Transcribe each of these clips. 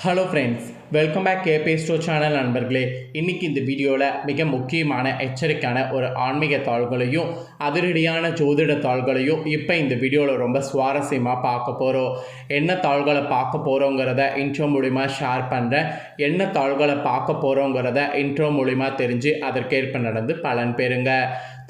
Hello friends welcome back கேபே ஸ்டோ channel நண்பர்களே. இன்றைக்கி இந்த வீடியோவில் மிக முக்கியமான எச்சரிக்கையான ஒரு ஆன்மீக தாள்களையும் அதிரடியான ஜோதிட தாள்களையும் இப்போ இந்த வீடியோவில் ரொம்ப சுவாரஸ்யமாக பார்க்க போகிறோம் என்ன தாள்களை பார்க்க போகிறோங்கிறத இன்ட்ரோ மூலிமா ஷேர் பண்ணுறேன் என்ன தாள்களை பார்க்க போகிறோங்கிறத இன்ட்ரோ மூலிமா தெரிஞ்சு அதற்கேற்ப நடந்து பலன் பெறுங்க.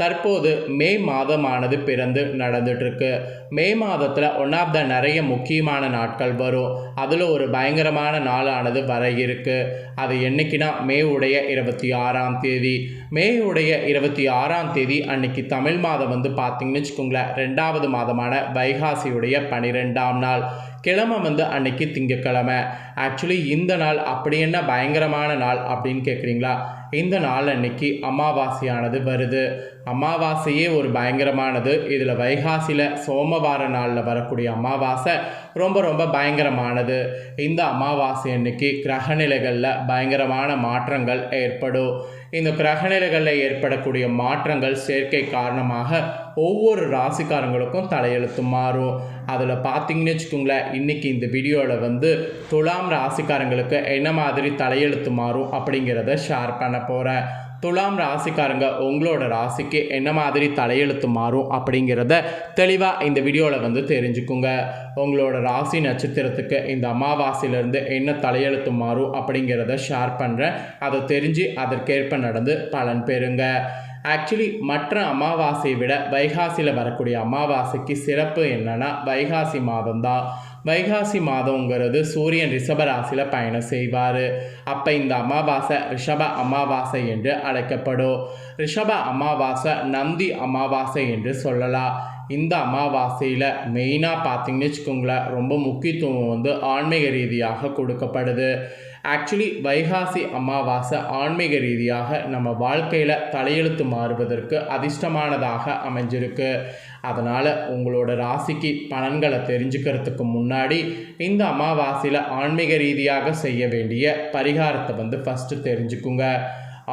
தற்போது மே மாதமானது பிறந்து நடந்துட்டுருக்கு. மே மாதத்தில் ஒன் ஆஃப் த நிறைய முக்கியமான நாட்கள் வரும். அதில் ஒரு பயங்கரமான நாளானது வர இருக்கு. அது என்னைக்குன்னா மே உடைய இருபத்தி ஆறாம் தேதி. மே உடைய இருபத்தி ஆறாம் தேதி அன்னைக்கு தமிழ் மாதம் வந்து பார்த்தீங்கன்னு வச்சுக்கோங்களேன் ரெண்டாவது மாதமான வைகாசியுடைய பனிரெண்டாம் நாள். கிழமை வந்து அன்னைக்கு திங்கக்கிழமை. ஆக்சுவலி இந்த நாள் அப்படி என்ன பயங்கரமான நாள் அப்படின்னு கேட்குறீங்களா இந்த நாள் அன்னைக்கு அமாவாசையானது வருது. அமாவாசையே ஒரு பயங்கரமானது. இதில் வைகாசியில் சோமவார நாளில் வரக்கூடிய அமாவாசை ரொம்ப ரொம்ப பயங்கரமானது. இந்த அமாவாசை அன்னைக்கு கிரகநிலைகளில் பயங்கரமான மாற்றங்கள் ஏற்படும். இந்த கிரகநிலைகளில் ஏற்படக்கூடிய மாற்றங்கள் சேர்க்கை காரணமாக ஒவ்வொரு ராசிக்காரங்களுக்கும் தலையெழுத்து மாறும். அதில் பார்த்தீங்கன்னு வச்சுக்கோங்களேன் இன்றைக்கி இந்த வீடியோவில் வந்து துலாம் ராசிக்காரங்களுக்கு என்ன மாதிரி தலையெழுத்து மாறும் அப்படிங்கிறத ஷேர் பண்ண போகிறேன் துலாம் ராசிக்காரங்க உங்களோட ராசிக்கு என்ன மாதிரி தலையெழுத்து மாறும் அப்படிங்கிறத தெளிவாக இந்த வீடியோவில் வந்து தெரிஞ்சுக்குங்க. உங்களோட ராசி நட்சத்திரத்துக்கு இந்த அமாவாசையிலேருந்து என்ன தலையெழுத்து மாறும் அப்படிங்கிறத ஷேர் பண்ணுறேன் அதை தெரிஞ்சு அதற்கேற்ப நடந்து பலன் பெறுங்க. ஆக்சுவலி மற்ற அமாவாசையை விட வைகாசியில் வரக்கூடிய அமாவாசைக்கு சிறப்பு என்னென்னா வைகாசி மாதம்தான். வைகாசி மாதங்கிறது சூரியன் ரிஷபராசியில் பயணம் செய்வார். அப்போ இந்த அமாவாசை ரிஷப அமாவாசை என்று அழைக்கப்படும். ரிஷப அமாவாசை நந்தி அமாவாசை என்று சொல்லலாம். இந்த அமாவாசையில் மெயினாக பார்த்தீங்கன்னு வச்சுக்கோங்களேன் ரொம்ப முக்கியத்துவம் வந்து ஆன்மீக ரீதியாக கொடுக்கப்படுது. ஆக்சுவலி வைகாசி அமாவாசை ஆன்மீக ரீதியாக நம்ம வாழ்க்கையில் தலையெழுத்து மாறுவதற்கு அதிர்ஷ்டமானதாக அமைஞ்சிருக்கு. அதனால் உங்களோட ராசிக்கு பலன்களை தெரிஞ்சுக்கிறதுக்கு முன்னாடி இந்த அமாவாசையில் ஆன்மீக ரீதியாக செய்ய வேண்டிய பரிகாரத்தை வந்து ஃபஸ்ட்டு தெரிஞ்சுக்குங்க.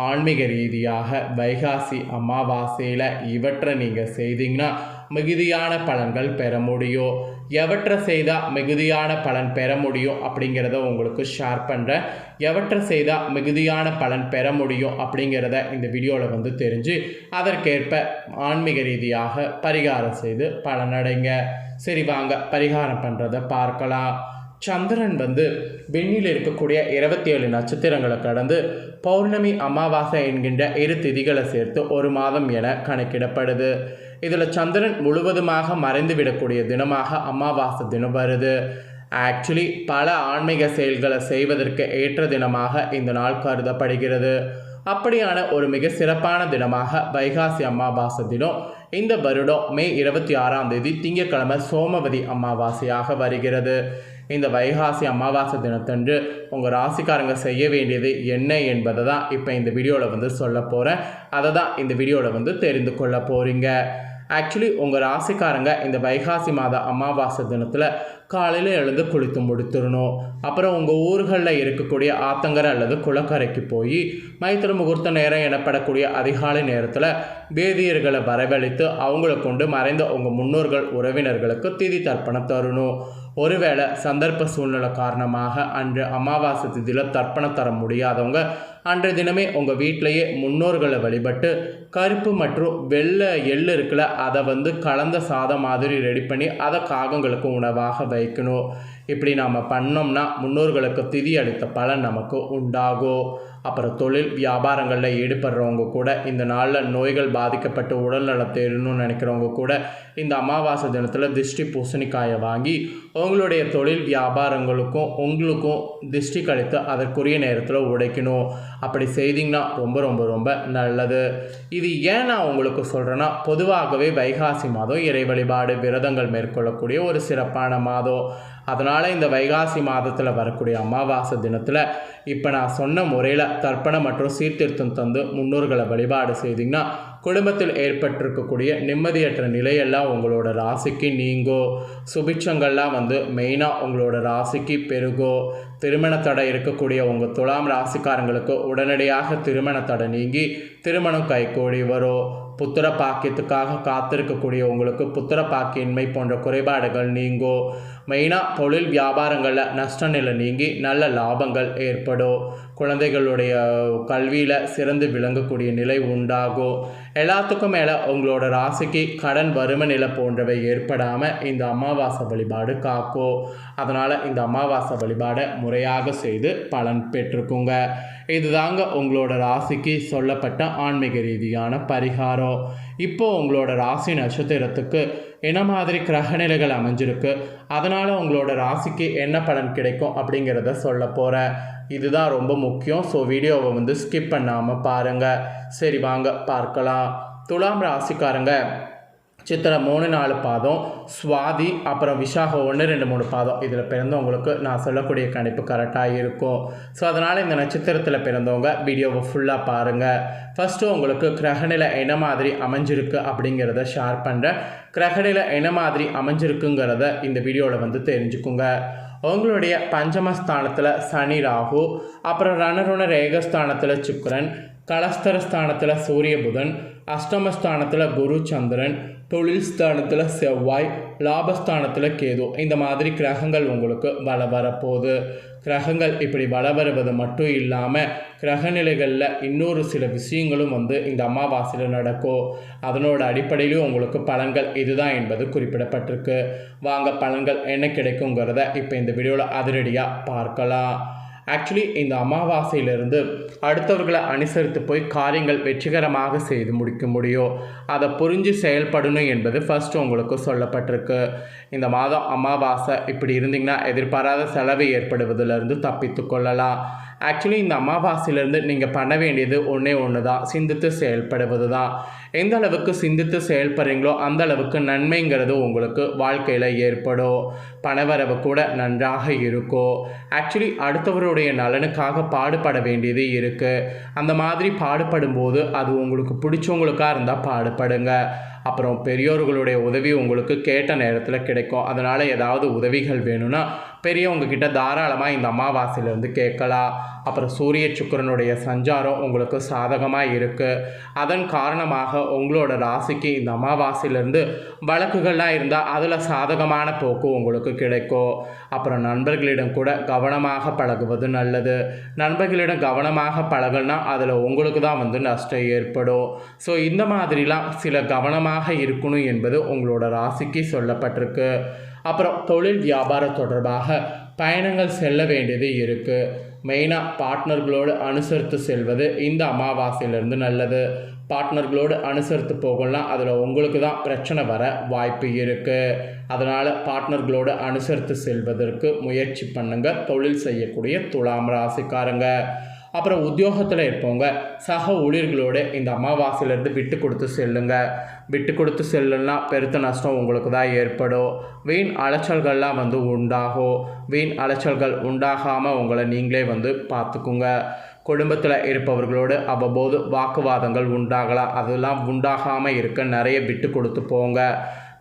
ஆன்மீக ரீதியாக வைகாசி அமாவாசையில் இவற்றை நீங்கள் செய்தீங்கன்னா மிகுதியான பலன்கள் பெற முடியும் எவற்றை செய்தால் மிகுதியான பலன் பெற முடியும் அப்படிங்கிறத உங்களுக்கு ஷேர் பண்ணுறேன் எவற்றை செய்தால் மிகுதியான பலன் பெற முடியும் அப்படிங்கிறத இந்த வீடியோவில் வந்து தெரிஞ்சு அதற்கேற்ப ஆன்மீக ரீதியாக பரிகாரம் செய்து பலனடைங்க. சரி வாங்க பரிகாரம் பண்ணுறதை பார்க்கலாம். சந்திரன் வந்து விண்ணில் இருக்கக்கூடிய இருபத்தி ஏழு நட்சத்திரங்களை கடந்து பௌர்ணமி அமாவாசை என்கின்ற இரு திதிகளை சேர்த்து ஒரு மாதம் என கணக்கிடப்படுது. இதில் சந்திரன் முழுவதுமாக மறைந்து விடக்கூடிய தினமாக அமாவாசை தினம் வருது. ஆக்சுவலி பல ஆன்மீக செயல்களை செய்வதற்கு ஏற்ற தினமாக இந்த நாள் கருதப்படுகிறது. அப்படியான ஒரு மிக சிறப்பான தினமாக வைகாசி அமாவாசை தினம் இந்த வருடம் மே இருபத்தி ஆறாம் தேதி திங்கட்கிழமை சோமவதி அமாவாசையாக வருகிறது. இந்த வைகாசி அமாவாசை தினத்தன்று உங்கள் ராசிக்காரங்க செய்ய வேண்டியது என்ன என்பதை தான் இப்போ இந்த வீடியோவில் வந்து சொல்ல போகிறேன் அதை தான் இந்த வீடியோவில் வந்து தெரிந்து கொள்ள போகிறீங்க ஆக்சுவலி உங்கள் ராசிக்காரங்க இந்த வைகாசி மாத அமாவாசை தினத்தில் காலையில் எழுந்து குளித்து முடித்துடணும். அப்புறம் உங்கள் ஊர்களில் இருக்கக்கூடிய ஆத்தங்கரை அல்லது குளக்கரைக்கு போய் மைத்திர முகூர்த்த நேரம் எனப்படக்கூடிய அதிகாலை நேரத்தில் வேதியர்களை வரவழைத்து அவங்கள கொண்டு மறைந்த உங்கள் முன்னோர்கள் உறவினர்களுக்கு திதி தர்ப்பணம் தரணும். ஒருவேளை சந்தர்ப்ப சூழ்நிலை காரணமாக அன்று அமாவாசை திதியில் தர்ப்பணம் தர முடியாதவங்க அன்றைய தினமே உங்கள் வீட்டிலையே முன்னோர்களை வழிபட்டு கருப்பு மற்றும் வெள்ளை எள்ளு இருக்குல்ல அதை வந்து கலந்த சாதம் மாதிரி ரெடி பண்ணி அதை காகங்களுக்கு உணவாக வைக்கணும். இப்படி நாம் பண்ணோம்னா முன்னோர்களுக்கு திதி அளித்த பலன் நமக்கு உண்டாகும். அப்புறம் தொழில் வியாபாரங்களில் ஈடுபடுறவங்க கூட இந்த நாளில் நோய்கள் பாதிக்கப்பட்டு உடல்நலம் தேடணும்னு நினைக்கிறவங்க கூட இந்த அமாவாசை தினத்தில் திருஷ்டி பூசணிக்காயை வாங்கி உங்களுடைய தொழில் வியாபாரங்களுக்கும் உங்களுக்கும் திருஷ்டி கழித்து அதற்குரிய நேரத்தில் உடைக்கணும். அப்படி செய்தீங்கன்னா ரொம்ப ரொம்ப ரொம்ப நல்லது. இது ஏன் நான் உங்களுக்கு சொல்கிறேன்னா பொதுவாகவே வைகாசி மாதம் இறை வழிபாடு விரதங்கள் மேற்கொள்ளக்கூடிய ஒரு சிறப்பான மாதம். அதனால் இந்த வைகாசி மாதத்தில் வரக்கூடிய அமாவாசை தினத்தில் இப்போ நான் சொன்ன முறையில் தர்ப்பணம் மற்றும் சீர்திருத்தம் தந்து முன்னோர்களை வழிபாடு செய்தீங்கன்னா குடும்பத்தில் ஏற்பட்டிருக்கக்கூடிய நிம்மதியற்ற நிலையெல்லாம் உங்களோட ராசிக்கு நீங்கோ சுபிட்சங்கள்லாம் வந்து மெயினாக உங்களோட ராசிக்கு பெருகோ திருமண தடை இருக்கக்கூடிய உங்கள் துலாம் ராசிக்காரங்களுக்கு உடனடியாக திருமண தடை நீங்கி திருமணம் கைகூடி வரும் புத்திர பாக்கியத்துக்காக காத்திருக்கக்கூடிய உங்களுக்கு புத்திர பாக்கியின்மை போன்ற குறைபாடுகள் நீங்கோ மெயினாக தொழில் வியாபாரங்களில் நஷ்ட நிலை நீங்கி நல்ல லாபங்கள் ஏற்படும். குழந்தைகளுடைய கல்வியில் சிறந்து விளங்கக்கூடிய நிலை உண்டாகும். எல்லாத்துக்கும் மேலே உங்களோட ராசிக்கு கடன் வறுமை நிலை போன்றவை ஏற்படாமல் இந்த அமாவாசை வழிபாடு காக்கும் அதனால் இந்த அமாவாசை வழிபாடை முறையாக செய்து பலன் பெற்றுக்குங்க. இதுதாங்க உங்களோட ராசிக்கு சொல்லப்பட்ட ஆன்மீக ரீதியான பரிகாரம். இப்போது உங்களோட ராசி நட்சத்திரத்துக்கு என்ன மாதிரி கிரகநிலைகள் அமைஞ்சிருக்கு? அதனால் உங்களோட ராசிக்கு என்ன பலன் கிடைக்கும் அப்படிங்கிறத சொல்ல போகிறேன் இதுதான் ரொம்ப முக்கியம். ஸோ வீடியோவை வந்து ஸ்கிப் பண்ணாமல் பாருங்கள் சரி வாங்க பார்க்கலாம். துலாம் ராசிக்காரங்க சித்திரை மூணு நாலு பாதம் சுவாதி அப்புறம் விசாகம் ஒன்று ரெண்டு மூணு பாதம். இதில் பிறந்தவங்களுக்கு நான் சொல்லக்கூடிய கணிப்பு கரெக்டாக இருக்கும். ஸோ அதனால் இந்த நட்சத்திரத்தில் பிறந்தவங்க வீடியோவை ஃபுல்லாக பாருங்கள் ஃபஸ்ட்டு உங்களுக்கு கிரகநிலை என்ன மாதிரி அமைஞ்சிருக்கு அப்படிங்கிறத ஷேர் பண்ணுறேன் கிரகநிலை என்ன மாதிரி அமைஞ்சிருக்குங்கிறத இந்த வீடியோவில் வந்து தெரிஞ்சுக்குங்க. உங்களுடைய பஞ்சமஸ்தானத்தில் சனி ராகு அப்புறம் ரணருண ரேகஸ்தானத்தில் சுக்கரன் கலஸ்தரஸ்தானத்தில் சூரிய புதன் அஷ்டமஸ்தானத்தில் குரு சந்திரன் தொழில் ஸ்தானத்தில் செவ்வாய் லாபஸ்தானத்தில் கேது. இந்த மாதிரி கிரகங்கள் உங்களுக்கு வள வரப்போகுது. கிரகங்கள் இப்படி வள வருவது மட்டும் இல்லாமல் கிரகநிலைகளில் இன்னொரு சில விஷயங்களும் வந்து இந்த அமாவாசையில் நடக்கும். அதனோட அடிப்படையிலும் உங்களுக்கு பலன்கள் இதுதான் என்பது குறிப்பிடப்பட்டிருக்கு. வாங்க பலன்கள் என்ன கிடைக்குங்கிறத இப்போ இந்த வீடியோவில் அதிரடியாக பார்க்கலாம். ஆக்சுவலி இந்த அமாவாசையிலிருந்து அடுத்தவர்களை அனுசரித்து போய் காரியங்கள் வெற்றிகரமாக செய்து முடிக்க முடியும். அதை புரிஞ்சு செயல்படணும் என்பது ஃபஸ்ட்டு உங்களுக்கு சொல்லப்பட்டிருக்கு. இந்த மாதம் அமாவாசை இப்படி இருந்தீங்கன்னா எதிர்பாராத செலவு ஏற்படுவதிலிருந்து தப்பித்து கொள்ளலாம். ஆக்சுவலி இந்த அமாவாசையிலேருந்து நீங்கள் பண்ண வேண்டியது ஒன்றே ஒன்று தான் சிந்தித்து செயல்படுவது தான் எந்த அளவுக்கு சிந்தித்து செயல்படுறீங்களோ அந்த அளவுக்கு நன்மைங்கிறது உங்களுக்கு வாழ்க்கையில் ஏற்படும். பணவரவு கூட நன்றாக இருக்கும் ஆக்சுவலி அடுத்தவருடைய நலனுக்காக பாடுபட வேண்டியது இருக்குது அந்த மாதிரி பாடுபடும் போது அது உங்களுக்கு பிடிச்சவங்களுக்காக இருந்தால் பாடுபடுங்க. அப்புறம் பெரியோர்களுடைய உதவி உங்களுக்கு கேட்ட நேரத்தில் கிடைக்கும். அதனால் ஏதாவது உதவிகள் வேணும்னா பெரியவங்க கிட்ட தாராளமாக இந்த அமாவாசையிலேருந்து கேட்கலாம். அப்புறம் சூரிய சுக்கரனுடைய சஞ்சாரம் உங்களுக்கு சாதகமாக இருக்குது அதன் காரணமாக உங்களோட ராசிக்கு இந்த அமாவாசையிலேருந்து வழக்குகள்லாம் இருந்தால் அதில் சாதகமான போக்கு உங்களுக்கு கிடைக்கும். அப்புறம் நண்பர்களிடம் கூட கவனமாக பழகுவது நல்லது. நண்பர்களிடம் கவனமாக பழகுனா அதில் உங்களுக்கு தான் வந்து நஷ்டம் ஏற்படும். ஸோ இந்த மாதிரிலாம் சில கவனமாக இருக்கணும் என்பது உங்களோட ராசிக்கு சொல்லப்பட்டிருக்கு. அப்புறம் தொழில் வியாபாரம் தொடர்பாக பயணங்கள் செல்ல வேண்டியது இருக்குது மெயினாக பார்ட்னர்களோடு அனுசரித்து செல்வது இந்த அமாவாசையிலேருந்து நல்லது. பார்ட்னர்களோடு அனுசரித்து போகலாம் அதில் உங்களுக்கு தான் பிரச்சனை வர வாய்ப்பு இருக்குது அதனால் பார்ட்னர்களோடு அனுசரித்து செல்வதற்கு முயற்சி பண்ணுங்கள் தொழில் செய்யக்கூடிய துலாம் ராசிக்காரங்க. அப்புறம் உத்தியோகத்தில் இருப்பவங்க சக ஊழியர்களோடு இந்த அமாவாசையிலேருந்து விட்டு கொடுத்து செல்லுங்க. விட்டு கொடுத்து செல்லுன்னா பெருத்த நஷ்டம் உங்களுக்கு தான் ஏற்படும். வீண் அலைச்சல்கள்லாம் வந்து உண்டாகும். வீண் அலைச்சல்கள் உண்டாகாமல் உங்களை நீங்களே வந்து பார்த்துக்குங்க. குடும்பத்தில் இருப்பவர்களோடு அவ்வப்போது வாக்குவாதங்கள் உண்டாகலாம். அதெல்லாம் உண்டாகாமல் இருக்க நிறைய விட்டு கொடுத்து போங்க.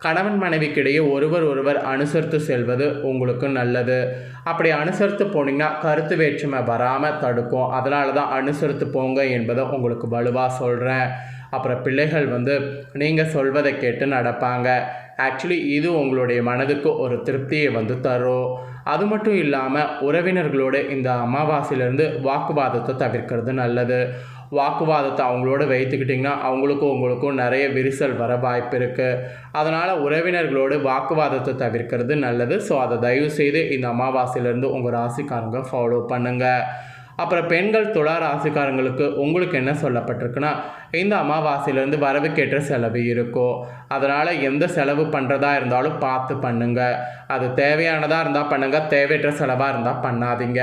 கணவன் மனைவிக்கிடையே ஒருவர் ஒருவர் அனுசரித்து செல்வது உங்களுக்கு நல்லது. அப்படி அனுசரித்து போனீங்கன்னா கருத்து வேற்றுமை வராமல் தடுக்கும். அதனால தான் அனுசரித்து போங்க என்பதை உங்களுக்கு வலுவாக சொல்கிறேன் அப்புறம் பிள்ளைகள் வந்து நீங்கள் சொல்வதை கேட்டு நடப்பாங்க. ஆக்சுவலி இது உங்களுடைய மனதுக்கு ஒரு திருப்தியை வந்து தரும். அது மட்டும் இல்லாமல் உறவினர்களோடு இந்த அமாவாசையிலேருந்து வாக்குவாதத்தை தவிர்க்கிறது நல்லது. வாக்குவாதத்தை அவங்களோட வைத்துக்கிட்டிங்கன்னா அவங்களுக்கும் உங்களுக்கும் நிறைய விரிசல் வர வாய்ப்பு இருக்குது அதனால் உறவினர்களோடு வாக்குவாதத்தை தவிர்க்கிறது நல்லது. ஸோ அதை தயவு செய்து இந்த அமாவாசையிலேருந்து உங்கள் ராசிக்காரங்க ஃபாலோ பண்ணுங்கள் அப்புறம் பெண்கள் துளா ராசிக்காரங்களுக்கு உங்களுக்கு என்ன சொல்லப்பட்டிருக்குன்னா இந்த அமாவாசையிலேருந்து வரவுக்கேற்ற செலவு இருக்கும் அதனால் எந்த செலவு பண்ணுறதா இருந்தாலும் பார்த்து பண்ணுங்கள் அது தேவையானதாக இருந்தால் பண்ணுங்கள் தேவையற்ற செலவாக இருந்தால் பண்ணாதீங்க.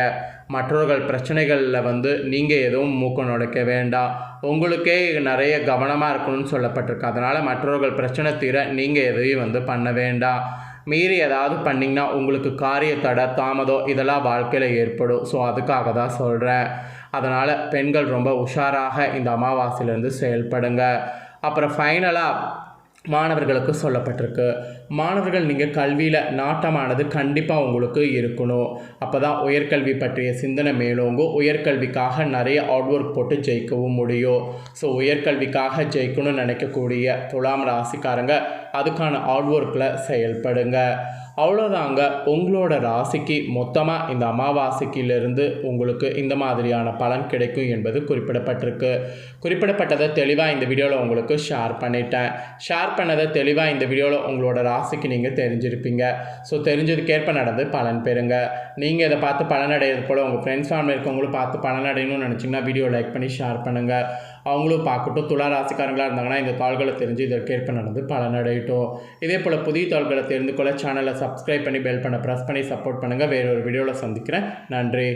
மற்றவர்கள் பிரச்சனைகளில் வந்து நீங்கள் எதுவும் மூக்க நுழைக்க வேண்டாம். உங்களுக்கே நிறைய கவனமாக இருக்கணும்னு சொல்லப்பட்டிருக்கு. அதனால் மற்றவர்கள் பிரச்சனை தீர நீங்கள் எதையும் வந்து பண்ண வேண்டாம். மீறி ஏதாவது பண்ணிங்கன்னா உங்களுக்கு காரிய தடை தாமதம் இதெல்லாம் வாழ்க்கையில் ஏற்படும். ஸோ அதுக்காக தான் சொல்கிறேன் அதனால் பெண்கள் ரொம்ப உஷாராக இந்த அமாவாசையிலேருந்து செயல்படுங்க. அப்புறம் ஃபைனலாக மாணவர்களுக்கு சொல்லப்பட்டிருக்கு. மாணவர்கள் நீங்கள் கல்வியில் நாட்டமானது கண்டிப்பாக உங்களுக்கு இருக்கணும். அப்போ தான் உயர்கல்வி பற்றிய சிந்தனை மேலோங்கும். உயர்கல்விக்காக நிறைய அவுட் ஒர்க் போட்டு ஜெயிக்கவும் முடியும். ஸோ உயர்கல்விக்காக ஜெயிக்கணும்னு நினைக்கக்கூடிய துலாம் ராசிக்காரங்க அதுக்கான அவுட் ஒர்க்கில் செயல்படுங்க. அவ்வளோதாங்க உங்களோட ராசிக்கு மொத்தமாக இந்த அமாவாசைக்கிலிருந்து உங்களுக்கு இந்த மாதிரியான பலன் கிடைக்கும் என்பது குறிப்பிடப்பட்டிருக்கு. குறிப்பிடப்பட்டதை தெளிவாக இந்த வீடியோவில் உங்களுக்கு ஷேர் பண்ணிட்டேன். ஷேர் பண்ணதை தெளிவாக இந்த வீடியோவில் உங்களோட ராசி ராசிக்கு நீங்கள் தெரிஞ்சிருப்பீங்க. ஸோ தெரிஞ்சதுக்கேற்ப நடந்து பலன் பெறுங்க. நீங்கள் இதை பார்த்து பலன் அடையிறது போல் உங்கள் ஃப்ரெண்ட்ஸ் ஃபேமிலி இருக்கவங்களும் பார்த்து பலன் அடையணும்னு நினச்சிங்கன்னா வீடியோ லைக் பண்ணி ஷேர் பண்ணுங்கள் அவங்களும் பார்க்கட்டும். துளா ராசிக்காரங்களாக இருந்தாங்கன்னா இந்த தாள்களை தெரிஞ்சு இதற்கேற்ப நடந்து பலனடையட்டும் இதே போல் புதிய தாள்களை தெரிந்து கொள்ள சேனலை சப்ஸ்கிரைப் பண்ணி பெல் பண்ண ப்ரெஸ் பண்ணி சப்போர்ட் பண்ணுங்கள் வேறொரு வீடியோவில் சந்திக்கிறேன். நன்றி.